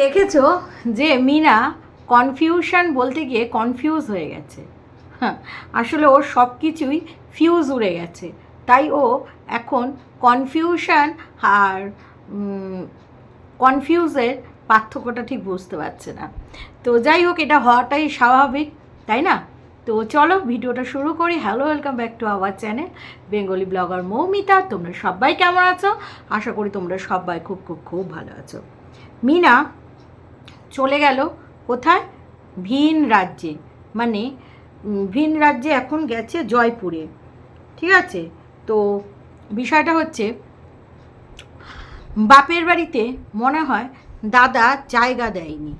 দেখেছ যে মিনা কনফিউশন বলতে গিয়ে কনফিউজ হয়ে গেছে। হ্যাঁ আসলে ওর সব কিছুই ফিউজ উড়ে গেছে। তাই ও এখন কনফিউশন আর কনফিউজের পার্থক্যটা ঠিক বুঝতে পারছে না। তো যাই হোক, এটা হওয়াটাই স্বাভাবিক, তাই না? তো চলো, ভিডিওটা শুরু করি। Hello welcome back to our channel Bengali blogger Moumita. তোমরা সবাই কেমন আছো? আশা করি তোমরা সবাই খুব খুব খুব ভালো আছো। মিনা চলে গেল কোথায়? ভিন রাজ্যে। মানে ভিন রাজ্যে এখন গেছে জয়পুরে। ঠিক আছে? তো বিষয়টা হচ্ছে, বাপের বাড়িতে মনে হয় দাদা জায়গা দেয়নি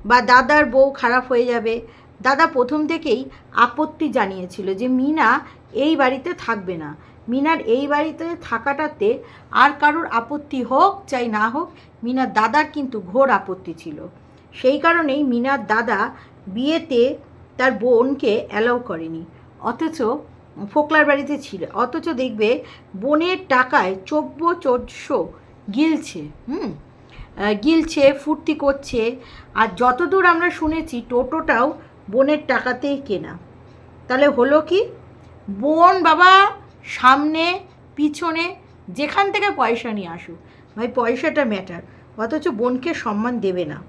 বা দাদার বউ খারাপ হয়ে যাবে। দাদা প্রথম থেকেই আপত্তি জানিয়েছিল যে, মিনা এই বাড়িতে থাকবে না। মিনার এই বাড়িতে থাকাটাতে আর কারোর আপত্তি হোক চাই না হোক, মিনার দাদার কিন্তু ঘোর আপত্তি ছিল। সেই কারণেই মিনার দাদা বিয়েতে তার বোনকে অ্যালাউ করেনি। অথচ ফোকলার বাড়িতে ছিল, অথচ দেখবে বোনের টাকায় চব্য চোদ্দশো গিলছে, হুম? গিলছে, ফুর্তি করছে, আর যতদূর আমরা শুনেছি টোটোটাও বোনের টাকাতেই কেনা। তাহলে হলো কি? বোন বাবা সামনে, পিছনে, যেখান থেকে পয়সা নিয়ে আসুক, ভাই পয়সাটা ম্যাটার অথচ বোনকে সম্মান দেবে না।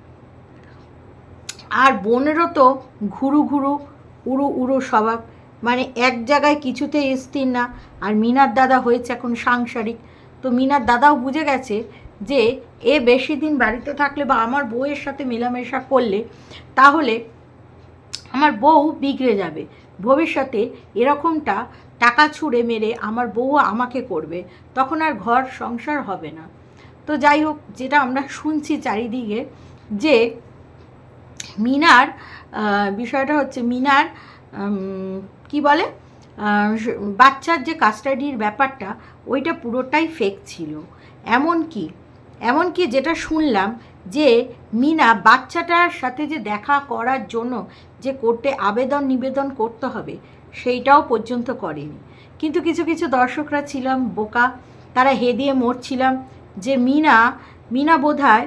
আর বোনেরও তো ঘুরু ঘুরু, উড়ু উড়ু স্বভাব। মানে এক জায়গায় কিছুতে স্থির না। আর মিনার দাদা হয়েছে এখন সাংসারিক। তো মিনার দাদাও বুঝে গেছে যে, এ বেশি দিন বাড়িতে থাকলে বা আমার বউয়ের সাথে মেলামেশা করলে, তাহলে আমার বউ বিগড়ে যাবে। ভবিষ্যতে এরকমটা টাকা ছুঁড়ে মেরে আমার বউ আমাকে করবে। তখন আর ঘর সংসার হবে না। তো যাই হোক, যেটা আমরা শুনছি চারিদিকে যে মিনার বিষয়টা হচ্ছে মিনার কি বলে বাচ্চার যে কাস্টাডির ব্যাপারটা, ওইটা পুরোটাই ফেক ছিল। এমন কি এমন কি যেটা শুনলাম যে মিনা বাচ্চাটার সাথে যে দেখা করার জন্য যে কোর্টে আবেদন নিবেদন করতে হবে, সেইটাও পর্যন্ত করেনি। কিন্তু কিছু কিছু দর্শকরা ছিলাম বোকা, তারা হেদিয়ে মরছিলাম যে মিনা মিনা বোধহয়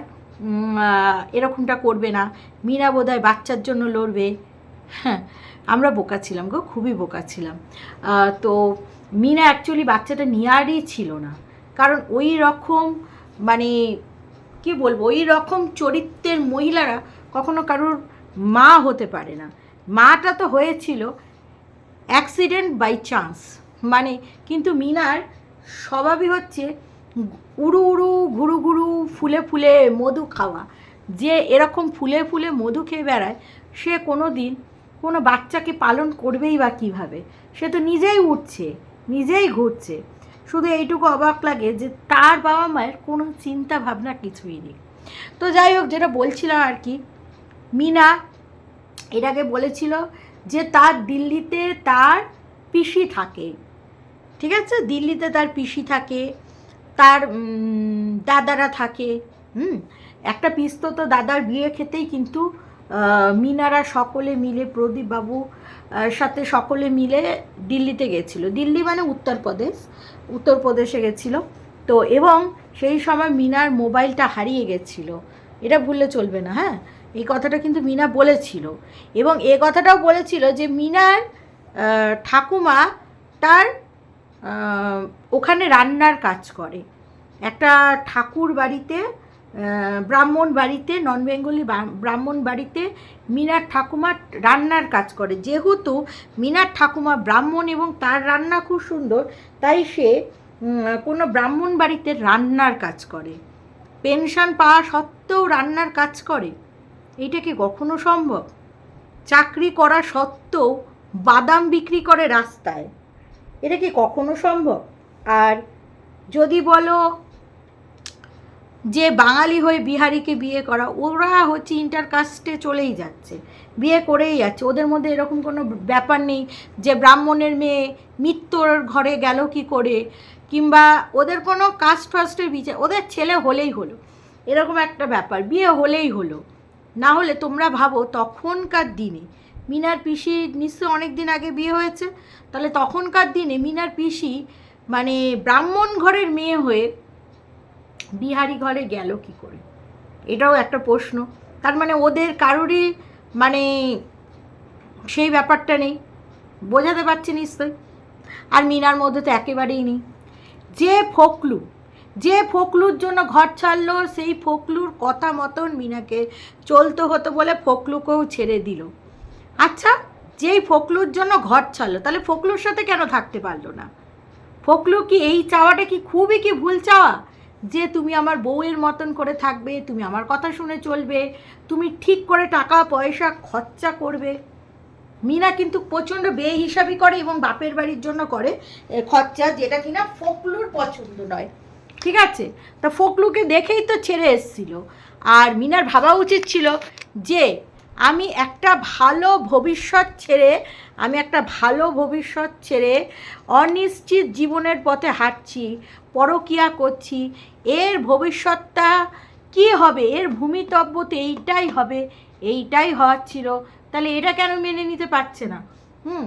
এরকমটা করবে না। মিনা বোধহয় বাচ্চার জন্য লড়বে। হ্যাঁ আমরা বোকা ছিলাম গো, খুবই বোকা ছিলাম। তো মিনা অ্যাকচুয়ালি বাচ্চাটা নিয়ারই ছিল না। কারণ ওই রকম মানে কি বলব, ওই রকম চরিত্রের মহিলারা কখনো কারোর মা হতে পারে না। মাটা তো হয়েছিল অ্যাক্সিডেন্ট বাই চান্স মানে কিন্তু মিনার স্বভাবই হচ্ছে উড়ু উড়ু, ঘুরু ঘুরু, ফুলে ফুলে মধু খাওয়া। যে এরকম ফুলে ফুলে মধু খেয়ে বেড়ায়, সে কোনো দিন কোনো বাচ্চাকে পালন করবেই বা কীভাবে? সে তো নিজেই উঠছে নিজেই ঘুরছে। শুধু এইটুকু অবাক লাগে যে তার বাবা মায়ের কোনো চিন্তা ভাবনা কিছুই নেই। তো যাই হোক, যেটা বলছিলাম আর কি, মিনা এর আগে বলেছিল যে তার দিল্লিতে তার পিসি থাকে। ঠিক আছে? দিল্লিতে তার পিসি থাকে তার দাদারা থাকে, হুম? একটা পিস্তো তো দাদার বিয়ে খেতেই কিন্তু মিনারা সকলে মিলে, প্রদীপ বাবু সাথে সকলে মিলে দিল্লিতে গেছিল। দিল্লি মানে উত্তরপ্রদেশ, উত্তরপ্রদেশে গেছিল। তো এবং সেই সময় মিনার মোবাইলটা হারিয়ে গেছিল। এটা ভুললে চলবে না হ্যাঁ? এই কথাটা কিন্তু মিনা বলেছিল। এবং এ কথাটাও বলেছিল যে মিনার ঠাকুমা তার ওখানে রান্নার কাজ করে। একটা ঠাকুর বাড়িতে ব্রাহ্মণ বাড়িতে, নন বেঙ্গলি ব্রাহ্মণ বাড়িতে মিনার ঠাকুমা রান্নার কাজ করে। যেহেতু মিনার ঠাকুমা ব্রাহ্মণ এবং তার রান্না খুব সুন্দর, তাই সে কোনো ব্রাহ্মণ বাড়িতে রান্নার কাজ করে। পেনশন পাওয়া সত্ত্বেও রান্নার কাজ করে। এইটা কি কখনো সম্ভব? চাকরি করা সত্ত্বেও বাদাম বিক্রি করে রাস্তায়। এটা কি কখনো সম্ভব? আর যদি বলো যে বাঙালি হয়ে বিহারিকে বিয়ে করা, ওরা হচ্ছে ইন্টার কাস্টে চলেই যাচ্ছে, বিয়ে করেই যাচ্ছে। ওদের মধ্যে এরকম কোনো ব্যাপার নেই যে ব্রাহ্মণের মেয়ে মৃত্যুর ঘরে গেল কি করে, কিংবা ওদের কোনো কাস্ট ফাস্টের বিচার, ওদের ছেলে হলেই হলো। এরকম একটা ব্যাপার, বিয়ে হলেই হলো। না হলে তোমরা ভাবো তখনকার দিনে মিনার পিসি নিশ্চয় অনেক দিন আগে বিয়ে হয়েছে। তাহলে তখনকার দিনে মিনার পিসি মানে ব্রাহ্মণ ঘরের মেয়ে হয়ে বিহারি ঘরে গেল কি করে? এটাও একটা প্রশ্ন। তার মানে ওদের কারোরই মানে সেই ব্যাপারটা নেই। বোঝাতে পারছি নিশ্চয়ই। আর মিনার মধ্যে তো একেবারেই নেই। যে ফকলু, যে ফকলুর জন্য ঘর ছাড়লো, সেই ফকলুর কথা মতন মিনাকে চলতে হতো বলে ফকলুকেও ছেড়ে দিল। আচ্ছা যেই ফকলুর জন্য ঘর ছাড়লো, তাহলে ফকলুর সাথে কেন থাকতে পারল না? ফকলু কি এই চাওয়াটা কি খুবই কি ভুল চাওয়া? যে তুমি আমার বউয়ের মতন করে থাকবে, তুমি আমার কথা শুনে চলবে, তুমি ঠিক করে টাকা, পয়সা, খরচা করবে। মিনা কিন্তু প্রচণ্ড বেহিসাবি করে এবং বাপের বাড়ির জন্য করে খরচা যেটা কিনা ফকলুর পছন্দ নয়। ঠিক আছে? তা ফকলুকে দেখেই তো ছেড়ে এসছিল। আর মিনার ভাবা উচিত ছিল যে আমি একটা ভালো ভবিষ্যৎ ছেড়ে, আমি একটা ভালো ভবিষ্যৎ ছেড়ে অনিশ্চিত জীবনের পথে হাঁটছি, পরকিয়া করছি, এর ভবিষ্যৎটা কি হবে? এর ভূমিতব্য তো এইটাই হবে, এইটাই হওয়ার ছিল। তাহলে এটা কেন মেনে নিতে পারছে না? হুম।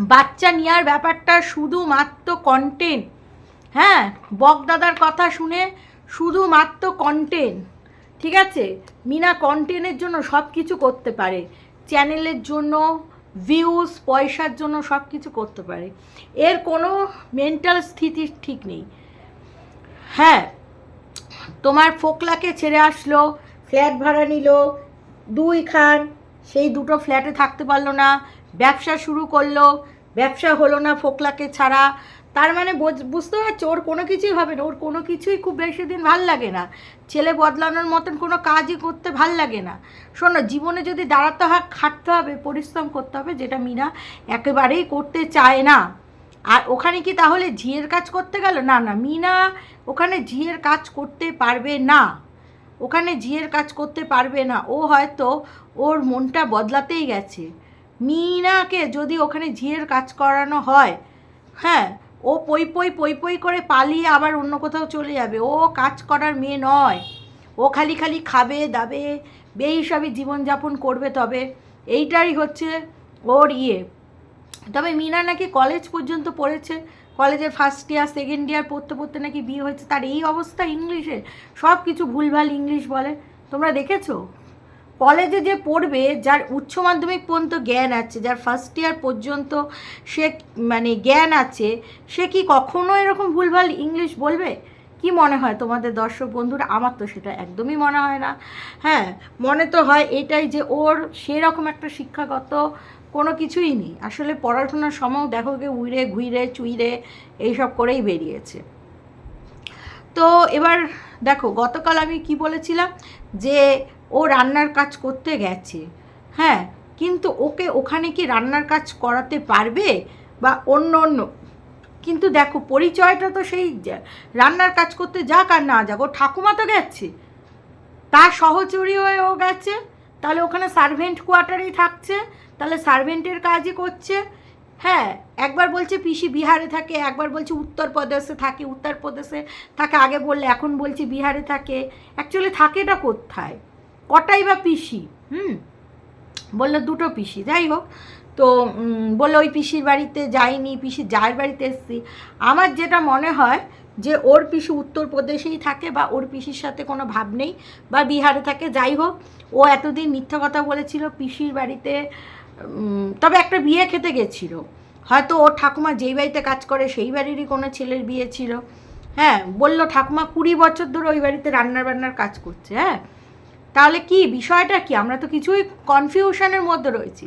বাচ্চা নেওয়ার ব্যাপারটা শুধুমাত্র কন্টেন্ট হ্যাঁ বকদাদার কথা শুনে শুধুমাত্র কন্টেন্ট ঠিক আছে? মিনা কন্টেন্টের জন্য সব কিছু করতে পারে। চ্যানেলের জন্য ভিউজ পয়সার জন্য সব কিছু করতে পারে। এর কোনো মেন্টাল স্থিতি ঠিক নেই। হ্যাঁ তোমার ফোকলাকে ছেড়ে আসলো ফ্ল্যাট ভাড়া নিল, দুই খান, সেই দুটো ফ্ল্যাটে থাকতে পারল না। ব্যবসা শুরু করল, ব্যবসা হলো না ফোকলাকে ছাড়া। তার মানে বোঝ- বুঝতে পারছ, ওর কোনো কিছুই হবে না, ওর কোনো কিছুই খুব বেশি দিন ভালো লাগে না। ছেলে বদলানোর মতন কোনো কাজই করতে ভালো লাগে না। শোনো, জীবনে যদি দাঁড়াতে হয়, খাটতে হবে, পরিশ্রম করতে হবে, যেটা মিনা একেবারেই করতে চায় না। আর ওখানে কি তাহলে ঝিয়ের কাজ করতে গেল? না না, মিনা ওখানে ঝিয়ের কাজ করতে পারবে না। ওখানে ঝিয়ের কাজ করতে পারবে না। ও হয়তো ওর মনটা বদলাতেই গেছে। মিনাকে যদি ওখানে ঝিয়ের কাজ করানো হয় হ্যাঁ ও পই পই পই পই করে পালিয়ে আবার অন্য কোথাও চলে যাবে। ও কাজ করার মেয়ে নয়। ও খালি খালি খাবে, দাবে, বেহিসাবি জীবনযাপন করবে তবে। এইটাই হচ্ছে ওর ইয়ে। তবে মিনা নাকি কলেজ পর্যন্ত পড়েছে। কলেজের ফার্স্ট ইয়ার সেকেন্ড ইয়ার পড়তে পড়তে নাকি বিয়ে হয়েছে। তার এই অবস্থা ইংলিশে সব কিছু ভুলভাল ইংলিশ বলে। তোমরা দেখেছ? কলেজে যে পড়বে, যার উচ্চ মাধ্যমিক পর্যন্ত জ্ঞান আছে, যার ফার্স্ট ইয়ার পর্যন্ত সে মানে জ্ঞান আছে, সে কি কখনো এরকম ভুলভাল ইংলিশ বলবে? কি মনে হয় তোমাদের দর্শক বন্ধুরা? আমার তো সেটা একদমই মনে হয় না। হ্যাঁ মনে তো হয় এটাই যে ওর সেরকম একটা শিক্ষাগত কোনো কিছুই নেই। আসলে পড়াশোনার সময়ও দেখো কে উইরে, ঘুইরে, চুইরে এইসব করেই বেরিয়েছে। তো এবার দেখো, গতকাল আমি কি বলেছিলাম? যে ও রান্নার কাজ করতে গেছে। হ্যাঁ কিন্তু ওকে ওখানে কি রান্নার কাজ করাতে পারবে? বা অন্য অন্য, কিন্তু দেখো পরিচয়টা তো সেই রান্নার কাজ করতে যাক আর না যাক, ও ঠাকুমা তো গেছে। তার সহচরী হয়ে ও গেছে। তাহলে ওখানে সার্ভেন্ট কোয়ার্টারেই থাকছে। তাহলে সার্ভেন্টের কাজই করছে। হ্যাঁ একবার বলছে পিসি বিহারে থাকে, একবার বলছে উত্তরপ্রদেশে থাকে উত্তরপ্রদেশে থাকে, আগে বললে এখন বলছে বিহারে থাকে। অ্যাকচুয়ালি থাকেটা কোথায়? কটাই বা পিসি, হুম? বলল দুটো পিসি, যাই হোক। তো বলল ওই পিসির বাড়িতে যাইনি পিসির যার বাড়িতে এসেছি। আমার যেটা মনে হয় যে, ওর পিসি উত্তরপ্রদেশেই থাকে বা ওর পিসির সাথে কোনো ভাব নেই বা বিহারে থাকে, যাই হোক, ও এতদিন মিথ্যা কথা বলেছিল পিসির বাড়িতে তবে একটা বিয়ে খেতে গেছিল। হয়তো ওর ঠাকুমা যেই বাড়িতে কাজ করে, সেই বাড়িরই কোনো ছেলের বিয়ে ছিল। হ্যাঁ বলল ঠাকুমা কুড়ি বছর ধরে ওই বাড়িতে রান্নার বান্নার কাজ করছে হ্যাঁ? তাহলে কি? বিষয়টা কি? আমরা তো কিছুই কনফিউশনের মধ্যে রয়েছি।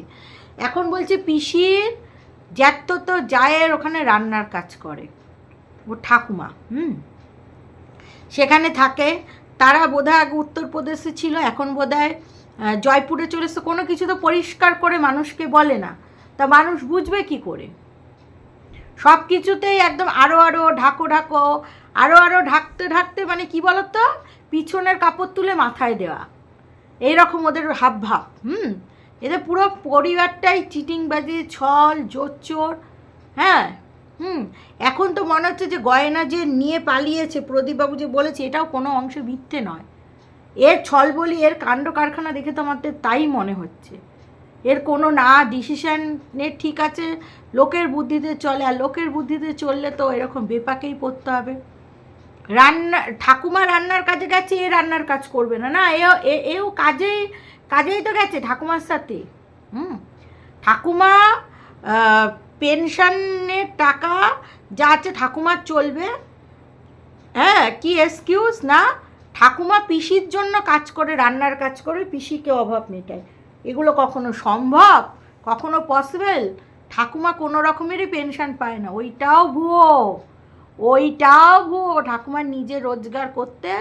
এখন বলছে পিসির জ্যাত্ত তো জায়ের ওখানে রান্নার কাজ করে। ও ঠাকুমা, হুম? সেখানে থাকে। তারা বোধহয় আগে উত্তরপ্রদেশে ছিল, এখন বোধহয় জয়পুরে চলে এসে কোনো কিছু তো পরিষ্কার করে মানুষকে বলে না। তা মানুষ বুঝবে কি করে? সব কিছুতেই একদম আরও আরও ঢাকো ঢাকো আরও আরও ঢাকতে ঢাকতে মানে কি বলতো? পিছনের কাপড় তুলে মাথায় দেওয়া। এইরকম ওদের হাব ভাব হুম? এদের পুরো পরিবারটাই চিটিংবাজি ছল জোচ্চোর হ্যাঁ? হুম? এখন তো মনে হচ্ছে যে গয়না যে নিয়ে পালিয়েছে প্রদীপবাবু যে বলেছে, এটাও কোনো অংশে মিথ্যে নয়। এর ছল বলি, এর কাণ্ড কারখানা দেখে তো আমাদের তাই মনে হচ্ছে। এর কোনো না ডিসিশানে ঠিক আছে, লোকের বুদ্ধিতে চলে, আর লোকের বুদ্ধিতে চললে তো এরকম বেপাকেই পড়তে হবে। রান্না, ঠাকুমা রান্নার কাজে গেছে, এ রান্নার কাজ করবে না। না, এও, এ- এও কাজে, কাজেই তো গেছে ঠাকুমার সাথে। হুম। ঠাকুমা পেনশনের টাকা, যা আছে ঠাকুমার চলবে। হ্যাঁ কি এক্সকিউজ না, ঠাকুমা পিসির জন্য কাজ করে, রান্নার কাজ করে, পিসিকে অভাব মেটায়। এগুলো কখনো সম্ভব? কখনো পসিবল ঠাকুমা কোনো রকমেরই পেনশন পায় না। ওইটাও ভুয়ো। ওইটাও ভুয়ো ঠাকুমা নিজে রোজগার করতে।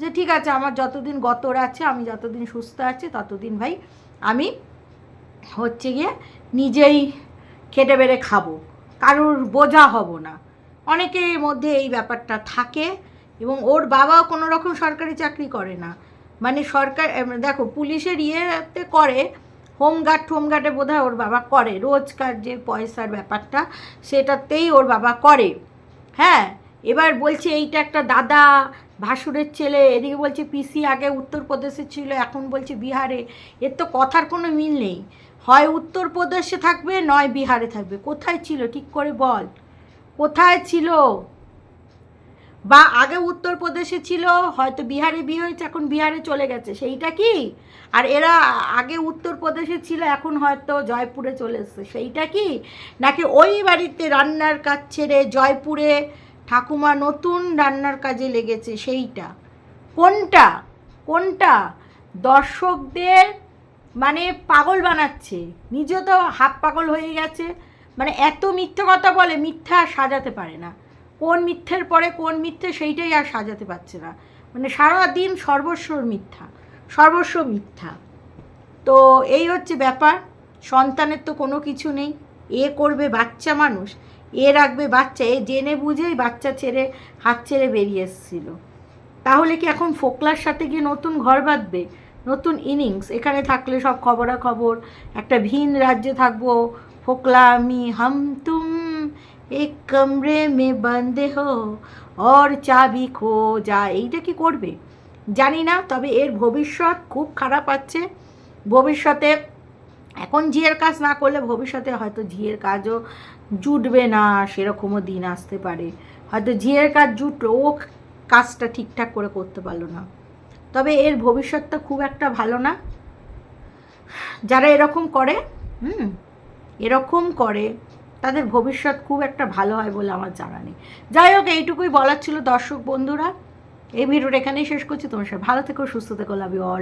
যে ঠিক আছে, আমার যতদিন গতর আছে, আমি যতদিন সুস্থ আছি, ততদিন ভাই আমি হচ্ছে গিয়ে নিজেই খেটে বেড়ে খাব। কারুর বোঝা হব না। অনেকের মধ্যে এই ব্যাপারটা থাকে এবং ওর বাবাও কোনো রকম সরকারি চাকরি করে না। মানে সরকার দেখো পুলিশের ইয়েতে করে, হোমগার্ড হোমগার্ডে বোধ হয় ওর বাবা করে। রোজকার যে পয়সার ব্যাপারটা, সেটাতেই ওর বাবা করে। হ্যাঁ এবার বলছে এইটা একটা দাদা, ভাসুরের ছেলে, এদিকে বলছে পিসি আগে উত্তরপ্রদেশে ছিল, এখন বলছে বিহারে। এর তো কথার কোনো মিল নেই। হয় উত্তরপ্রদেশে থাকবে, নয় বিহারে থাকবে। কোথায় ছিল? ঠিক করে বল। কোথায় ছিল? বা আগে উত্তরপ্রদেশে ছিল, হয়তো বিহারে বিয়ে হয়েছে, এখন বিহারে চলে গেছে, সেইটা কি? আর এরা আগে উত্তরপ্রদেশে ছিল, এখন হয়তো জয়পুরে চলে এসছে, সেইটা কি? নাকি ওই বাড়িতে রান্নার কাজ ছেড়ে জয়পুরে ঠাকুমা নতুন রান্নার কাজে লেগেছে, সেইটা? কোনটা? কোনটা? দর্শকদের মানে পাগল বানাচ্ছে নিজে তো হাফ পাগল হয়ে গেছে মানে এত মিথ্যা কথা বলে, মিথ্যা সাজাতে পারে না। কোন মিথ্যের পরে কোন মিথ্যে সেইটাই আর সাজাতে পারছে না। মানে সারা দিন সর্বস্বর মিথ্যা, সর্বস্ব মিথ্যা। তো এই হচ্ছে ব্যাপার, সন্তানের তো কোনো কিছু নেই, এ করবে বাচ্চা মানুষ, এ রাখবে বাচ্চা, এ জেনে বুঝেই বাচ্চা ছেড়ে, হাত ছেড়ে বেরিয়ে এসেছিল। তাহলে কি এখন ফোকলার সাথে গিয়ে নতুন ঘর বাঁধবে? নতুন ইনিংস, এখানে থাকলে সব খবরাখবর, একটা ভিন রাজ্যে থাকব, ফোকলা আমি হাম তুম এক কমরে মে বন্দে হো অর চাবি খো যা এইটা কি করবে? জানি না, তবে এর ভবিষ্যৎ খুব খারাপ আছে। ভবিষ্যতে এখন ঝিয়ের কাজ না করলে ভবিষ্যতে হয়তো ঝিয়ের কাজও জুটবে না, সেরকমও দিন আসতে পারে। হয়তো ঝিয়ের কাজ জুটলো, ও কাজটা ঠিকঠাক করে করতে পারল না। তবে এর ভবিষ্যৎটা খুব একটা ভালো না। যারা এরকম করে, হুম, এরকম করে। তাদের ভবিষ্যৎ খুব একটা ভালো হয় বলে আমার জানা নেই। যাই হোক, এইটুকুই বলার ছিল দর্শক বন্ধুরা। এই ভিডিওটা এখানেই শেষ করছি। তোমার সাথে ভালো থেকো, সুস্থ থেকো লাভ ইউ অল